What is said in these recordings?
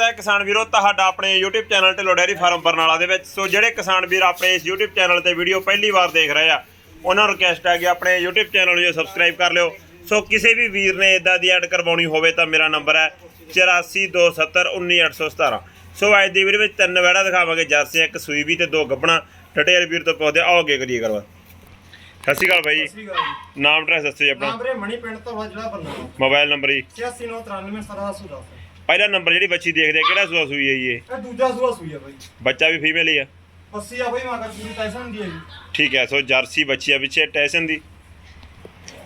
ਹੈ ਕਿਸਾਨ ਵੀਰੋ ਤੁਹਾਡਾ ਆਪਣੇ YouTube channel Dhillon dairy farm Barnala ਦੇ ਵਿੱਚ। ਸੋ ਜਿਹੜੇ ਕਿਸਾਨ ਵੀਰ ਆਪਣੇ ਇਸ YouTube ਚੈਨਲ ਤੇ ਵੀਡੀਓ ਪਹਿਲੀ ਵਾਰ ਦੇਖ ਰਹੇ ਆ ਉਹਨਾਂ ਨੂੰ ਰਿਕਵੈਸਟ ਹੈ ਕਿ ਆਪਣੇ YouTube ਚੈਨਲ ਨੂੰ ਸਬਸਕ੍ਰਾਈਬ ਕਰ ਲਿਓ। ਸੋ ਕਿਸੇ ਵੀ ਵੀਰ ਨੇ ਇਦਾਂ ਦੀ ਐਡ ਕਰਵਾਉਣੀ ਹੋਵੇ ਤਾਂ ਮੇਰਾ ਨੰਬਰ ਹੈ 8427191817 ਸੋ ਅੱਜ ਦੀ ਵੀਡੀਓ ਵਿੱਚ ਤਿੰਨ ਵੈੜਾ ਦਿਖਾਵਾਂਗੇ ਜਰਸੀ ਇੱਕ ਸੂਈ ਵੀ ਤੇ ਦੋ ਗੱਬਣਾ। ਟਟੇਰ ਵੀਰ ਤੋਂ ਪੌਦੇ ਆਓ ਅੱਗੇ ਕਰੀਏ ਕਰਵਾ ਸਤਿ ਸ਼੍ਰੀ ਅਕਾਲ ਜੀ। ਨਾਮ ਐਡਰੈਸ ਦੱਸੋ ਜੀ ਆਪਣਾ। ਨਾਮ ਵੀਰੇ ਮਣੀ ਪਿੰਡ ਤੋਂ ਜਿਹੜਾ ਬੰਦਾ। ਮੋਬਾਈਲ ਨੰਬਰ ਜੀ। 8693 ਪਹਿਲਾ ਨੰਬਰ ਜਿਹੜੀ ਬੱਚੀ ਦੇਖਦੇ ਆ ਕਿਹੜਾ ਸੂਆ ਸੂਈ ਹੈ ਜੀ ਇਹ? ਇਹ ਦੂਜਾ ਸੂਆ ਸੂਈ ਆ ਬਾਈ। ਬੱਚਾ ਵੀ ਫੀਮੇਲ ਹੀ ਆ? 80 ਆ ਬਾਈ ਮਾਗਰ ਪੂਰੀ ਟੈਸ਼ਨ ਦੀ ਹੈ ਜੀ ਠੀਕ ਹੈ ਸੋ ਜਰਸੀ ਬੱਚੀ ਆ ਪਿੱਛੇ ਟੈਸ਼ਨ ਦੀ।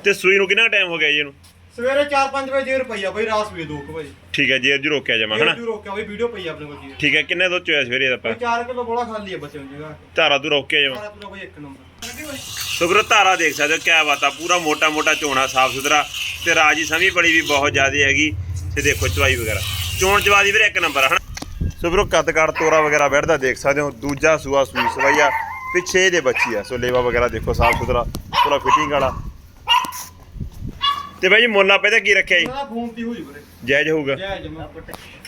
ਤੇ ਸੂਈ ਨੂੰ ਕਿੰਨਾ ਟਾਈਮ ਹੋ ਗਿਆ ਜੀ ਇਹਨੂੰ? ਸਵੇਰੇ 4-5 ਵਜੇ ਜੇਰ ਪਈ ਆ ਬਾਈ ਰਾਤ ਸੂਏ 2 ਵਜੇ। ਠੀਕ ਹੈ ਜੀ ਅੱਜ ਰੋਕਿਆ ਜਾਵਾਂ ਹਨਾ? ਜੂ ਰੋਕਿਆ ਬਾਈ ਵੀਡੀਓ ਪਈ ਆ ਆਪਣੇ ਕੋਲ ਜੀ ਠੀਕ ਹੈ ਕਿੰਨੇ ਦੁੱਧ ਚੋਇਆ ਸਵੇਰੇ ਦਾ ਆਪਾਂ? 4 ਕਿਲੋ ਬੋਲਾ ਖਾਲੀ ਆ ਬੱਚੇ ਨੂੰ ਜਗ੍ਹਾ ਧਾਰਾ ਤੂੰ ਰੋਕਿਆ ਜਾਵਾਂ। ਸਾਰਾ ਪੂਰਾ ਬਾਈ ਇੱਕ ਨੰਬਰ। ਸੋ ਵੀਰੋ ਧਾਰਾ ਦੇਖ ਸਕਦੇ ਹੋ ਕਿਆ ਬਾਤ ਆ ਪੂਰਾ ਮੋਟਾ ਮੋਟਾ ਝੋਣਾ ਸਾਫ਼ ਸੁਥਰਾ ਤੇ ਰਾਜੀ ਸਮੀ ਬੜੀ ਵੀ ਬਹੁਤ ਜ਼ਿਆਦਾ ਹੈਗੀ। ਤੇ ਦੇਖੋ ਚਵਾਈ ਵਗੈਰਾ। ਚੋਣ ਚਵਾ ਦੀ ਵੀਰੇ ਇੱਕ ਨੰਬਰ ਹਨ? ਸੋ ਵੀਰੋ ਕੱਦ ਕਾੜ ਤੋਰਾ ਵਗੈਰਾ ਬੈਠਦਾ ਦੇਖ ਸਕਦੇ ਹੋ। ਦੂਜਾ ਸੂਆ ਸੂਈ ਸਵਾਈਆ ਪਿੱਛੇ ਇਹਦੇ ਬੱਚੀ ਆ। ਸੋ ਲੇਵਾ ਵਗੈਰਾ ਦੇਖੋ ਸਾਫ਼ ਸੁਥਰਾ ਪੂਰਾ ਫਿਟਿੰਗ ਵਾਲਾ। ਤੇ ਬਾਈ ਜੀ ਮੁੱਲ ਆਪੇ ਦਾ ਕੀ ਰੱਖਿਆ ਜੀ? ਇਹਨਾਂ ਦਾ ਫੋਨ ਦੀ ਹੋਈ ਵੀਰੇ। ਜਾਇਜ਼ ਹੋਊਗਾ।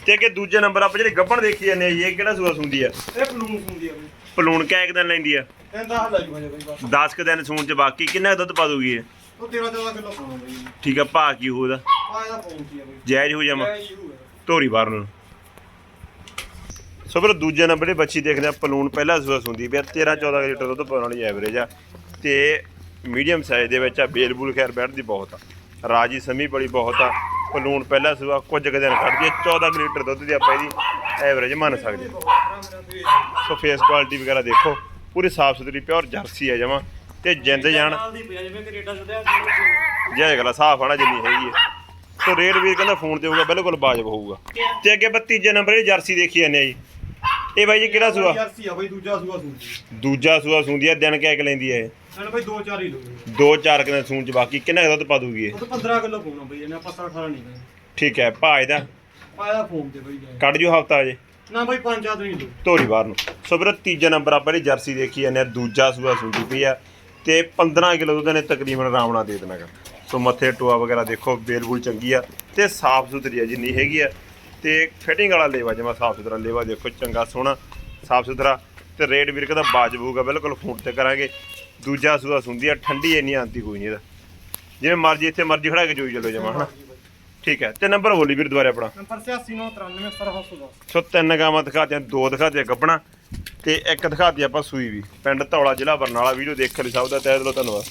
ਤੇ ਅੱਗੇ ਦੂਜੇ ਨੰਬਰ ਆਪਾਂ ਜਿਹੜੀ ਗੱਬਣ ਦੇਖੀ ਜਾਂਦੇ ਆ ਜੀ ਇਹ ਕਿਹੜਾ ਸੂਆ ਸੁੰਦੀ ਆ? ਇਹ ਪਲੂਨ ਹੁੰਦੀ ਆ ਬਾਈ ਪਲੂਣ ਕਿਆ ਇੱਕ ਦਿਨ ਲੈਂਦੀ ਆ? ਕਹਿੰਦਾ ਹੱਲਾ ਜੀ ਬਾਈ ਬਸ। 10 ਕੁ ਦਿਨ ਸੂਣ ਚ ਬਾਕੀ ਕਿੰਨਾ ਕੁ ਦੁੱਧ ਪਾ ਦੂਗੀ ਇਹ? ਉਹ 13-14 ਕਿਲੋ ਪਾਉਣਾ ਬਾਈ ਠੀਕ ਆ ਭਾ ਕੀ ਹੋਊਦਾ ਆ ਇਹਦਾ ਫੋਨ ਕੀ ਆ ਬਾਈ ਜਾਇਜ਼ ਹੋ ਜੈ ਜੀ ਹੋਊਗਾ ਧੋਰੀ ਬਾਹਰ ਨੂੰ। ਸੋ ਫਿਰ ਦੂਜੇ ਨੰਬਰ ਦੇ ਬੱਚੀ ਦੇਖਦੇ ਆ ਪਲੂਣ ਪਹਿਲਾ ਸੂਆ ਸੁੰਦੀ ਪਿਆ 13 14 ਲੀਟਰ ਦੁੱਧ ਪਾਉਣ ਵਾਲੀ ਐਵਰੇਜ ਆ। ਤੇ ਮੀਡੀਅਮ ਸਾਈਜ਼ ਦੇ ਵਿੱਚ ਆ ਬੇਲ ਬੂਲ ਖੈਰ ਬੈਠਦੀ ਬਹੁਤ ਆ। ਰਾਜੀ ਸਮੀ ਬੜੀ ਬਹੁਤ ਆ ਪਲੂਣ ਪਹਿਲਾ ਸੂਆ ਕੁਝ ਕੁ ਦਿਨ ਕੱਢਦੀ ਆ 14 ਕੁ ਲੀਟਰ ਦੁੱਧ ਦੀ ਆਪਾਂ ਇਹਦੀ ਐਵਰੇਜ ਮੰਨ ਸਕਦੇ ਹਾਂ। ਸੋ ਫੇਸ ਕੁਆਲਿਟੀ ਵਗੈਰਾ ਦੇਖੋ ਪੂਰੀ ਸਾਫ਼ ਸੁਥਰੀ ਪਿਓਰ ਜਰਸੀ ਆ ਜਮਾ। ਤੇ ਜਿੰਦ ਜਾਣ। ਨਾਲ ਦੀ ਪਿਆ ਜਿਵੇਂ ਕੈਨੇਡਾ ਸੁਧਿਆ ਜੈ ਗਲਾ ਸਾਫ਼ ਆਣਾ ਜਿੰਨੀ ਹੈਗੀ ਹੈ ਸੋ ਰੇਟ ਵੀਰ ਕਹਿੰਦਾ ਫੋਨ ਤੇ ਹੋਊਗਾ ਬਿਲਕੁਲ ਵਾਜਬ ਹੋਊਗਾ। ਤੇ ਅੱਗੇ ਆਪਾਂ ਤੀਜੇ ਨੰਬਰ ਦੀ ਜਰਸੀ ਦੇਖੀ ਜਾਂਦੇ ਆ ਜੀ। ਇਹ ਬਾਈ ਜੀ ਕਿਹੜਾ ਸੂਆ? ਜਰਸੀ ਆ ਬਾਈ ਦੂਜਾ ਸੂਆ ਸੂਈ ਦੂਜਾ ਸੂਆ ਸੁੰਦੀ ਆ ਦਿਨ ਕਿਆ ਕੁ ਲੈਂਦੀ ਹੈ ਇਹਨਾਂ ਬਾਈ 2-4 ਹੀ ਲੋਗੇ ਦੋ ਚਾਰ ਕਿਨੇ ਸੂਣ ਚ ਬਾਕੀ ਕਿੰਨਾ ਕੁ ਦੁੱਧ ਪਾ ਦੂਗੀ ਇਹ? ਉਹ ਤਾਂ 15 ਕਿਲੋ ਪਾਉਣਾ ਬਈ ਇਹਨੇ ਆਪਾਂ 18 ਨਹੀਂ ਕਰਨਾ ਠੀਕ ਹੈ ਭਾ ਇਹਦਾ। ਪਾਇਆ ਫੋਨ ਤੇ ਬਈ ਜਾਏ ਕੱਢ ਜੋ ਹਫਤਾ ਅਜੇ ਨਾ ਬਈ ਪੰਜ ਆਦ ਨਹੀਂ ਲੋ ਧੋਰੀ ਬਾਹਰ ਨੂੰ। ਸੋ ਵੀਰ ਤੀਜਾ ਨੰਬਰ ਆਪਾਂ ਜਿਹੜੀ ਜਰਸੀ ਦੇਖੀ ਜਾਂਦੇ ਆ ਦੂਜਾ ਸੂਆ ਸੁੰਦੀ ਪਈ ਆ। ਤੇ 15 ਕਿਲੋ ਦੁੱਧ ਨੇ ਤਕਰੀਬਨ ਆਰਾਮ ਨਾਲ ਦੇ ਦੇਣਾਗਾ ਸੋ ਮੱਥੇ ਟੋਆ ਵਗੈਰਾ ਦੇਖੋ ਬੇਲ ਬੂਲ ਚੰਗੀ ਆ ਤੇ ਸਾਫ਼ ਸੁਥਰੀ ਆ ਜਿੰਨੀ ਹੈਗੀ ਆ। ਤੇ ਫਿਟਿੰਗ ਵਾਲਾ ਲੇਵਾ ਜਮਾ ਸਾਫ਼ ਸੁਥਰਾ ਲੇਵਾ ਦੇਖੋ ਚੰਗਾ ਸੋਹਣਾ ਸਾਫ਼ ਸੁਥਰਾ ਤੇ ਰੇਟ ਵੀਰ ਕਹਿੰਦਾ ਬਾਜਬ ਹੋਊਗਾ ਬਿਲਕੁਲ ਫੋਨ ਤੇ ਕਰਾਂਗੇ। ਦੂਜਾ ਸੂਆ ਸੁੰਦੀ ਆ ਠੰਡੀ ਇੰਨੀ ਆਂਦੀ ਕੋਈ ਨਹੀਂ ਇਹਦਾ। ਜਿਵੇਂ ਮਰਜ਼ੀ ਇੱਥੇ ਮਰਜ਼ੀ ਖੜਾ ਕੇ ਜੋਈ ਚਲੋ ਜਮਾ ਹਨਾ? ਠੀਕ ਹੈ ਤੇ ਨੰਬਰ ਬੋਲੀ ਵੀਰ ਦੁਬਾਰੇ ਆਪਣਾ। ਨੰਬਰ 8693 ਸਰਹਸੂਦਾ ਸੋ ਤਿੰਨ ਗਾਵਾਂ ਦਿਖਾਤੀਆਂ ਦੋ ਦਿਖਾਤੀਆਂ ਗੱਬਣਾ ਤੇ ਇੱਕ ਦਿਖਾਤੀ ਆਪਾਂ ਸੂਈ ਵੀ। ਪਿੰਡ ਧੌਲਾ ਜ਼ਿਲ੍ਹਾ ਬਰਨਾਲਾ ਵੀਡੀਓ ਦੇਖਣ ਲਈ ਸਭ ਦਾ ਤਹਿ ਦਿਲੋਂ ਧੰਨਵਾਦ।